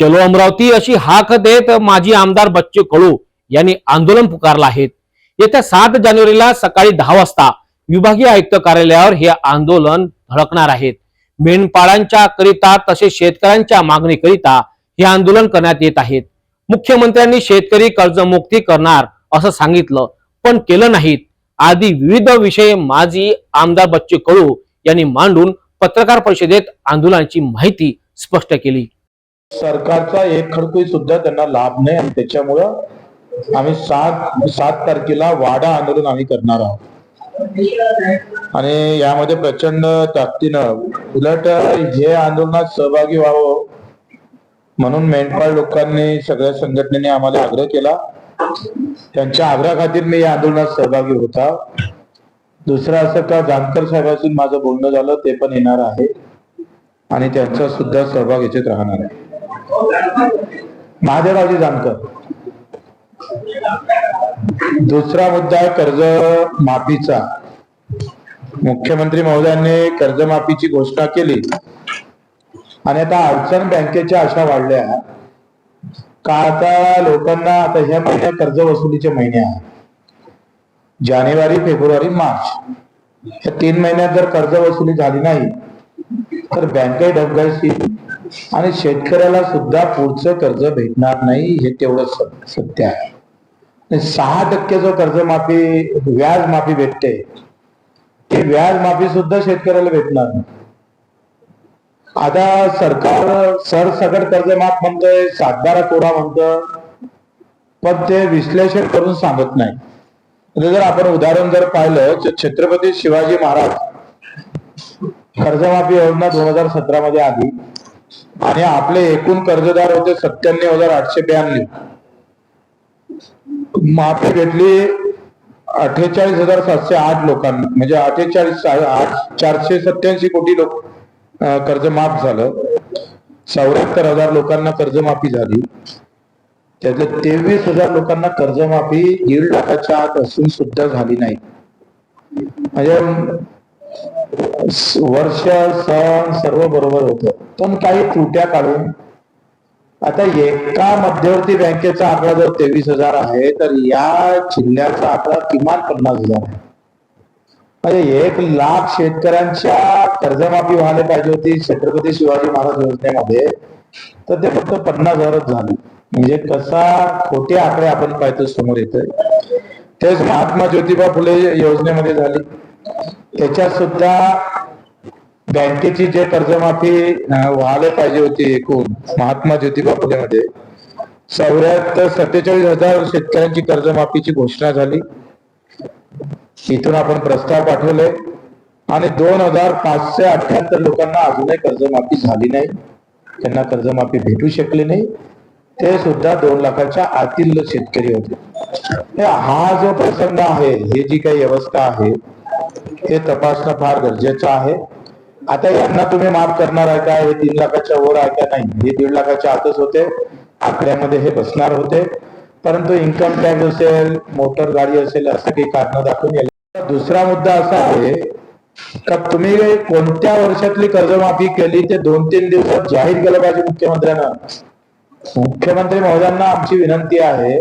चलो अमरावती अशी हाक देत माजी आमदार बच्चू कडू यांनी आंदोलन पुकारलं आहे. येत्या सात जानेवारीला सकाळी दहा वाजता विभागीय आयुक्त कार्यालयावर हे आंदोलन धडकणार आहेत. मेंढपाळांच्या करिता तसेच शेतकऱ्यांच्या मागणीकरिता हे आंदोलन करण्यात येत आहेत मुख्यमंत्र्यांनी शेतकरी कर्जमुक्ती करणार असं सांगितलं पण केलं नाहीत. आदी विविध विषय माजी आमदार बच्चू कडू यांनी मांडून पत्रकार परिषदेत आंदोलनाची माहिती स्पष्ट केली. सरकारचा एक खडकुई सुद्धा त्यांना लाभ नाही आणि त्याच्यामुळं आम्ही सात सात तारखेला वाडा आंदोलन आम्ही करणार आहोत. आणि यामध्ये प्रचंड ताकदीनं उलट हे आंदोलनात सहभागी व्हावं म्हणून मेंढपाळ लोकांनी सगळ्या संघटनेने आम्हाला आग्रह केला. त्यांच्या आग्रहा खातीर मी या आंदोलनात सहभागी होता. दुसरं असं का जानकर साहेबांशी माझं बोलणं झालं ते पण येणार आहे. आणि त्यांचा सुद्धा सहभाग याच्यात राहणार आहे. महादेवरावजी जानकर दुसरा मुद्दा कर्ज माफीचा. मुख्यमंत्री महोदयांनी कर्जमाफीची घोषणा केली. आणि आता अडचण बँकेच्या अशा वाढल्या. का आता लोकांना आता ह्या महिन्यात कर्ज वसुलीचे महिने आहेत. जानेवारी फेब्रुवारी मार्च. या तीन महिन्यात जर कर्ज वसुली झाली नाही तर बँकही डबघाईतील आणि शेतकऱ्याला सुद्धा पुढचं कर्ज भेटणार नाही हे तेवढं सत्य आहे. सहा टक्के जो कर्जमाफी व्याज माफी भेटते ते व्याज माफी सुद्धा शेतकऱ्याला भेटणार नाही. आता सरकार सरसकट कर्जमाफ म्हणतोय सातबारा कोरा म्हणत पण ते विश्लेषण करून सांगत नाही. जर आपण उदाहरण जर पाहिलं तर छत्रपती शिवाजी महाराज कर्जमाफी योजना दोन हजार सतरा मध्ये आली. आणि आपले एकूण कर्जदार होते सत्त्याण्णव हजार आठशे ब्याण्णव. माफी भेटली अठ्ठेचाळीस हजार सातशे आठ लोकांना. म्हणजे अठ्ठेचाळीस आठ चारशे सत्याऐंशी कोटी लोक कर्ज माफ झालं. चौऱ्याहत्तर हजार लोकांना कर्जमाफी झाली. त्यातले तेवीस हजार लोकांना कर्जमाफी दीड लाखाच्या आत असून सुद्धा झाली नाही. म्हणजे वर्ष सण सर्व बरोबर होत. पण काही त्रुट्या काढून आता एका मध्यवर्ती बँकेचा आकडा जर तेवीस हजार आहे तर या जिल्ह्याचा आकडा किमान पन्नास हजार आहे. म्हणजे एक लाख शेतकऱ्यांच्या कर्जमाफी व्हायला पाहिजे होती छत्रपती शिवाजी महाराज योजनेमध्ये तर ते फक्त पन्नास हजारच झाले. म्हणजे कसा खोटे आकडे आपण पाहतो समोर येतोय. तेच महात्मा ज्योतिबा फुले योजनेमध्ये झाली. त्याच्यात सुद्धा बँकेची जे कर्जमाफी व्हायला पाहिजे होती एकूण महात्मा ज्योतिबा फुलेमध्ये चौऱ्याहत्तर सत्तेचाळीस हजार शेतकऱ्यांची कर्जमाफीची घोषणा झाली. इथून आपण प्रस्ताव पाठवले. आणि दोन हजार पाचशे अठ्याहत्तर लोकांना अजूनही कर्जमाफी झाली नाही. त्यांना कर्जमाफी भेटू शकली नाही. ते सुद्धा दोन लाखाच्या आतील शेतकरी होते. हे हा जो प्रसंग आहे हे जी काही व्यवस्था आहे हे तपासणं फार गरजेचं आहे. आता यांना तुम्ही माफ करणार आहे का? हे तीन लाखाच्या वर आहे का नाही? हे दीड लाखाच्या आतच होते. आकड्यामध्ये हे बसणार होते. परंतु इन्कम टॅक्स असेल मोटर गाडी असेल असं काही कारण दाखवून गेले. दुसरा मुद्दा असा आहे का तुम्ही कोणत्या वर्षातली कर्जमाफी केली ते दोन तीन दिवसात जाहीर केलं पाहिजे मुख्यमंत्र्यांना? मुख्यमंत्री महोदयांना आमची विनंती आहे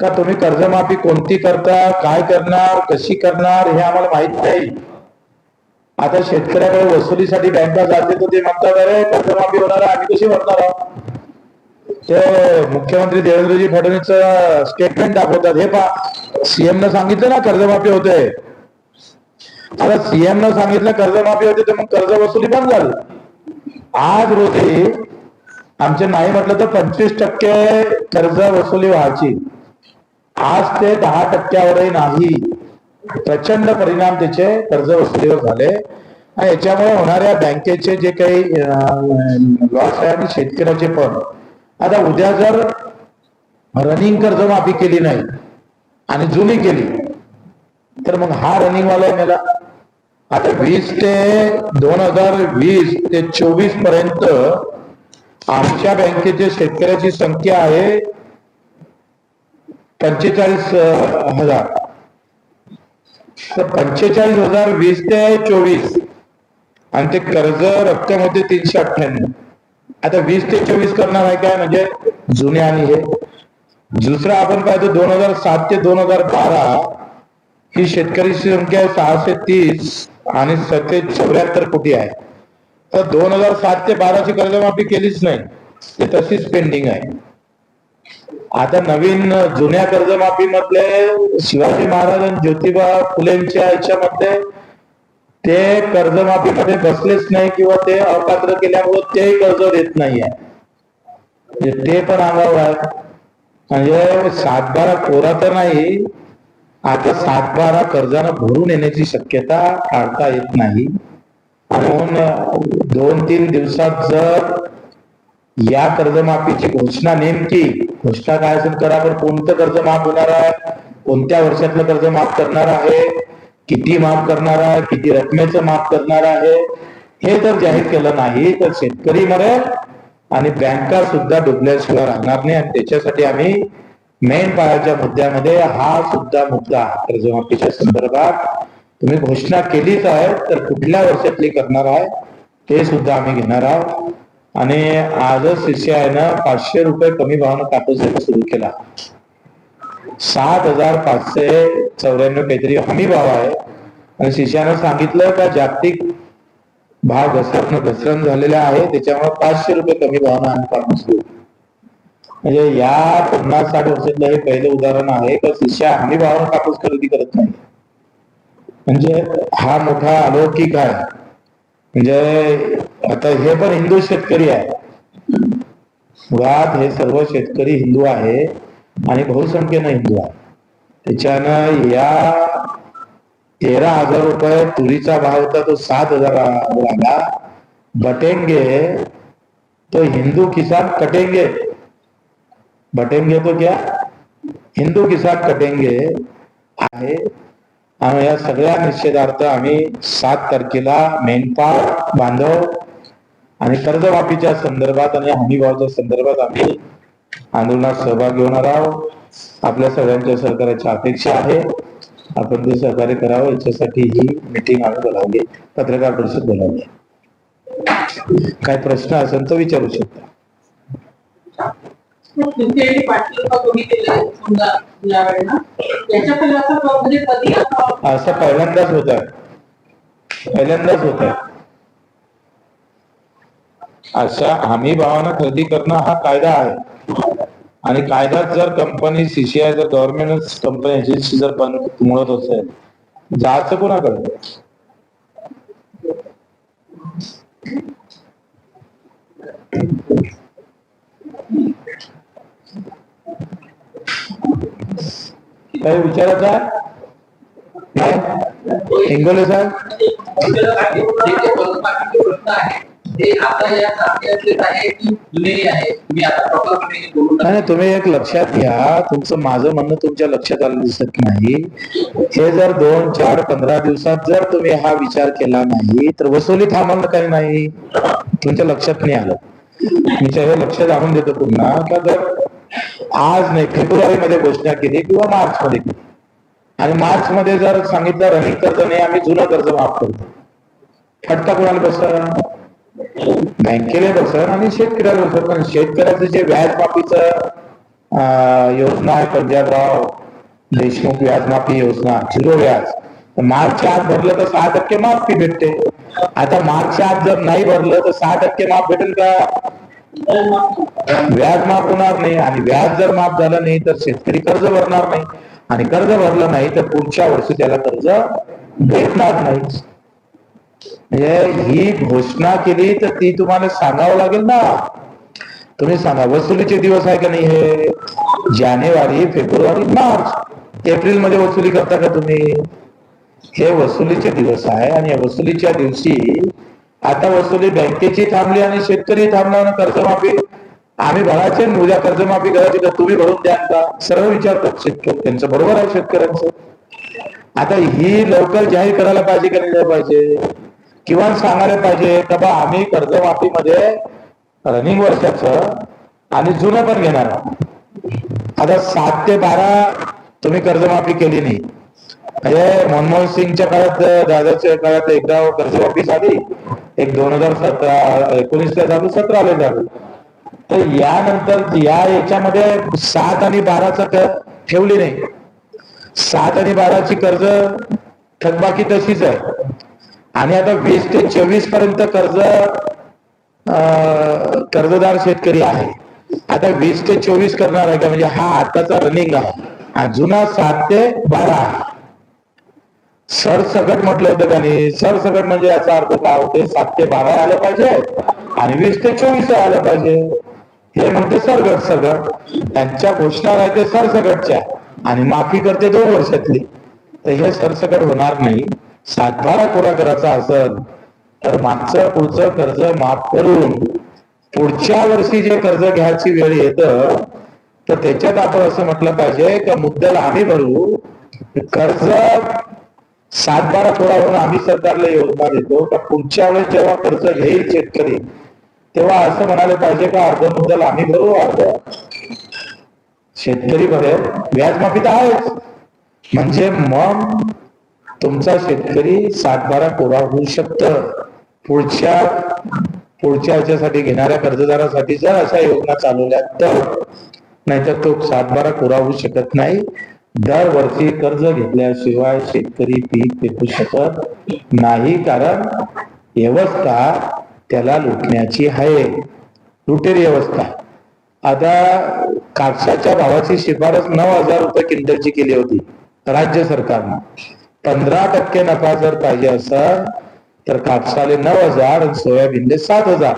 का तुम्ही कर्जमाफी कोणती करता काय करणार कशी करणार हे आम्हाला माहीत नाही. आता शेतकऱ्याकडे वसुलीसाठी बँका जाते तर ते म्हणतात अरे कर्जमाफी होणार आहे आम्ही कशी भरणार आहोत? ते मुख्यमंत्री देवेंद्रजी फडणवीस स्टेटमेंट दाखवतात. हे पा सीएम न सांगितलं ना कर्जमाफी होते. आता सीएम न सांगितलं कर्जमाफी होते तर मग कर्ज वसुली बंद झाली. आज रोजी आमचे नाही म्हटलं तर पंचवीस टक्के कर्ज वसुली व्हायची. आज ते दहा टक्क्यावरही नाही. प्रचंड परिणाम त्याचे कर्ज वसुलीवर झाले. आणि याच्यामुळे होणाऱ्या बँकेचे जे काही लॉस आहे आणि शेतकऱ्याचे पण. आता उद्या जर रनिंग कर्जमाफी केली नाही आणि जुनी केली तर मग हा रनिंग वाला मेला. आता वीस ते दोन हजार वीस ते चोवीसपर्यंत आमच्या बँकेचे शेतकऱ्याची संख्या आहे पंचेचाळीस हजार. तर पंचेचाळीस हजार वीस ते चोवीस. आणि ते कर्ज रक्कम होते तीनशे अठ्ठ्याण्णव. आता वीस ते चोवीस करणार आहे काय? म्हणजे जुने आणि हे. दुसरं आपण पाहतो दोन हजार सात ते दोन हजार बारा. ही शेतकऱ्याची संख्या सहाशे तीस आणि सत्ते चौऱ्याहत्तर कोटी आहे. तर दोन हजार सात ते बाराची कर्जमाफी केलीच नाही. ते तशीच पेंडिंग आहे. आता नवीन जुन्या कर्जमाफी मधले शिवाजी महाराज आणि ज्योतिबा फुलेंच्या याच्यामध्ये ते कर्जमाफीमध्ये बसलेच नाही किंवा ते अपात्र केल्यामुळे तेही कर्ज देत नाहीये. म्हणजे ते पण अंगावर आहे. म्हणजे सातबारा कोरा तर नाही आता सातबारा कर्जानं भरून येण्याची शक्यता टाळता येत नाही. म्हणून दोन तीन दिवसात जर या कर्जमाफीची घोषणा नेमकी? घोषणा काय असेल करा कोणतं कर्ज माफ होणार आहे? कोणत्या वर्षातलं कर्ज माफ करणार आहे? किती माफ करणार आहे? किती रकमेचं माफ करणार आहे? हे जर जाहीर केलं नाही तर शेतकरी मरेल आणि बँका सुद्धा डुबल्याशिवाय राहणार नाही. आणि त्याच्यासाठी आम्ही मेन पायाच्या मुद्द्यामध्ये हा सुद्धा मुद्दा कर्जमाफीच्या संदर्भात तुम्ही घोषणा केलीच आहे तर कुठल्या वर्षातली करणार आहे ते सुद्धा आम्ही घेणार आहोत. आणि आजच सीसीआयनं पाचशे रुपये कमी भावानं कापूस देणं सुरू केला. सात हजार पाचशे चौऱ्याण्णव काहीतरी हमी भाव आहे. आणि सीसीआयनं सांगितलं का जागतिक भाव घसरण घसरण झालेला आहे त्याच्यामुळे पाचशे रुपये कमी भावानं आम्ही कापूस देऊ म्हणजे या पन्नास साठ वर्षातलं हे पहिलं उदाहरण आहे का सीसीआय हमी भावानं कापूस खरेदी करत नाही. म्हणजे हा मोठा अलौकिक आहे. म्हणजे आता हे पण हिंदू शेतकरी आहे. मुळात हे सर्व शेतकरी हिंदू आहे आणि बहुसंख्येनं हिंदू आहे. त्याच्यानं या तेरा हजार रुपये तुरीचा भाव होता तो सात हजार लागला. बटेंगे तो हिंदू किसान कटेंगे. बटेंगे तो क्या? हिंदू किसान कटेंगे आहे. आणि या सगळ्या निषेधार्थ आम्ही सात तारखेला मेनपाड बांधव आणि कर्जमाफीच्या संदर्भात आणि हमीभावाच्या संदर्भात आम्ही आंदोलनात सहभागी होणार आहोत. आपल्या सगळ्यांच्या सहकार्याची अपेक्षा आहे. आपण ते सहकार्य करावं याच्यासाठी ही मिटिंग आम्ही बोलावली पत्रकार परिषद बोलावली काय प्रश्न असेल तर विचारू शकता. क- म्हणजे असं पहिल्यांदाच होत आहे. पहिल्यांदाच होत आहे. अशा हमी भावानं खरेदी करणं हा कायदा आहे. आणि कायद्यात जर कंपनी सीसीआय जर गव्हर्नमेंट कंपनी एजन्सी जर मुळत असेल जायचं कोणाकडे? काही विचारायचं आहे? हिंगोले साहेब? आपल्याला आता या तारखेतलेच आहे की जुनेही आहे? तुम्ही आता प्रॉपरपणे बोलून नाही तुम्ही एक लक्षात घ्या. तुमचं माझं म्हणणं तुमच्या लक्षात आलं दिसत नाही. हे जर दोन चार पंधरा दिवसात जर तुम्ही हा विचार केला नाही तर वसुली थांबवलं काही नाही. तुमच्या लक्षात नाही आलं. मी हे लक्ष आणून देतो पुन्हा का जर आज नाही फेब्रुवारी मध्ये घोषणा केली किंवा मार्च मध्ये केली. आणि मार्च मध्ये जर सांगितलं रनिंग कर्ज नाही आम्ही जुनं कर्ज माफ करतो. फटका कोणाला बसला बँकेला बसन आणि शेतकऱ्याला बसन पण शेतकऱ्याचं जे व्याज माफीचं योजना आहे पंजाबराव देशमुख व्याज माफी योजना झिरो व्याज. मार्चच्या आत भरलं तर सहा टक्के माफी भेटते. आता मार्चच्या आत जर नाही भरलं तर सहा टक्के माफ भेटेल का? व्याज माफ होणार नाही आणि व्याज जर माफ झालं नाही तर शेतकरी कर्ज भरणार नाही. आणि कर्ज भरलं नाही तर पुढच्या वर्षी त्याला कर्ज भेटणार नाही. ही घोषणा केली तर ती तुम्हाला सांगावं लागेल ना. तुम्ही सांगा वसुलीचे दिवस आहे का नाही हे? जानेवारी फेब्रुवारी मार्च. एप्रिलमध्ये वसुली करता का तुम्ही? हे वसुलीचे दिवस आहे आणि वसुलीच्या दिवशी आता वसुली बँकेची थांबली आणि शेतकरी थांबला आणि कर्जमाफी. आम्ही भरायचे उद्या कर्जमाफी करायची तर तुम्ही भरून द्या का सर्व विचारतात शेतकरी. त्यांचं बरोबर आहे शेतकऱ्यांचं. आता ही लवकर जाहीर करायला पाहिजे का नाही पाहिजे? किंवा सांगायला पाहिजे का बा आम्ही कर्जमाफीमध्ये रनिंग वर्षाचं आणि जुनं पण घेणार आहोत. आता सात ते बारा तुम्ही कर्जमाफी केली नाही. म्हणजे मनमोहन सिंगच्या काळात दादाच्या काळात एकदा कर्जमाफी झाली. एक दोन हजार सतरा एकोणीसला झालं सतराला झालं तर यानंतर या याच्यामध्ये सात आणि बाराचं क- ठेवली नाही. सात आणि बाराची कर्ज थकबाकी तशीच आहे. आणि आता वीस ते चोवीसपर्यंत कर्ज कर्जदार शेतकरी आहे. आता वीस ते चोवीस करणार आहे का? म्हणजे हा आताचा रनिंग आहे. हा जुना सात ते बारा सरसकट म्हटलं होतं त्यांनी सरसकट म्हणजे याचा अर्थ काय होते सात ते बारा आलं पाहिजे आणि वीस ते चोवीस आलं पाहिजे. हे म्हणते सरगट सगट. त्यांच्या घोषणा आहे ते सरसकटच्या आणि माफी करते दोन वर्षातली. तर हे सरसकट होणार नाही. सातबारा पुरा करायचा असेल तर मागचं पुढचं कर्ज माफ करून पुढच्या वर्षी जे कर्ज घ्यायची वेळ येत तर त्याच्यात आपण असं म्हटलं पाहिजे का मुद्द्याला आम्ही भरू. कर्ज सातबारा पुरा होऊन आम्ही सरकारला योजना देतो का पुढच्या वेळेस जेव्हा कर्ज घेईल शेतकरी तेव्हा असं म्हणाले पाहिजे का अर्ध मुद्द्याला आम्ही भरू अर्ध. शेतकरी भरेल व्याजमाफी तर आहेच. म्हणजे मग तुमचा शेतकरी सातबारा कोरा होऊ शकत. पुढच्या पुढच्या ह्याच्यासाठी घेणाऱ्या कर्जदारासाठी जर अशा योजना चालवल्या तर नाहीतर तो सातबारा कोरा होऊ शकत नाही. दरवर्षी कर्ज घेतल्याशिवाय शेतकरी पीक विकू शकत नाही कारण व्यवस्था त्याला लुटण्याची आहे. लुटेर व्यवस्था. आता कापसाच्या भावाची शिफारस नऊ हजार रुपये क्विंटलची केली होती. राज्य सरकारनं. पंधरा टक्के नफा जर पाहिजे असेल तर कापसाले नऊ हजार आणि सोयाबीनले सात हजार.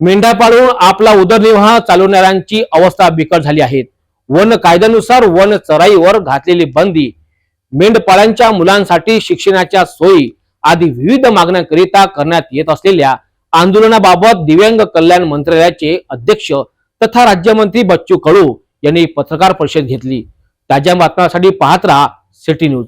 मेंढ्या पाळून आपला उदरनिर्वाह चालवणाऱ्यांची अवस्था बिकट झाली आहे. वन कायद्यानुसार वन चराईवर घातलेली बंदी मेंढपाळांच्या मुलांसाठी शिक्षणाच्या सोयी आदी विविध मागण्यांकरिता करण्यात येत असलेल्या आंदोलनाबाबत दिव्यांग कल्याण मंत्रालयाचे अध्यक्ष तथा राज्यमंत्री बच्चू कडू यांनी पत्रकार परिषद घेतली. ताज्या बातम्यांसाठी पाहत राहा सिटी न्यूज.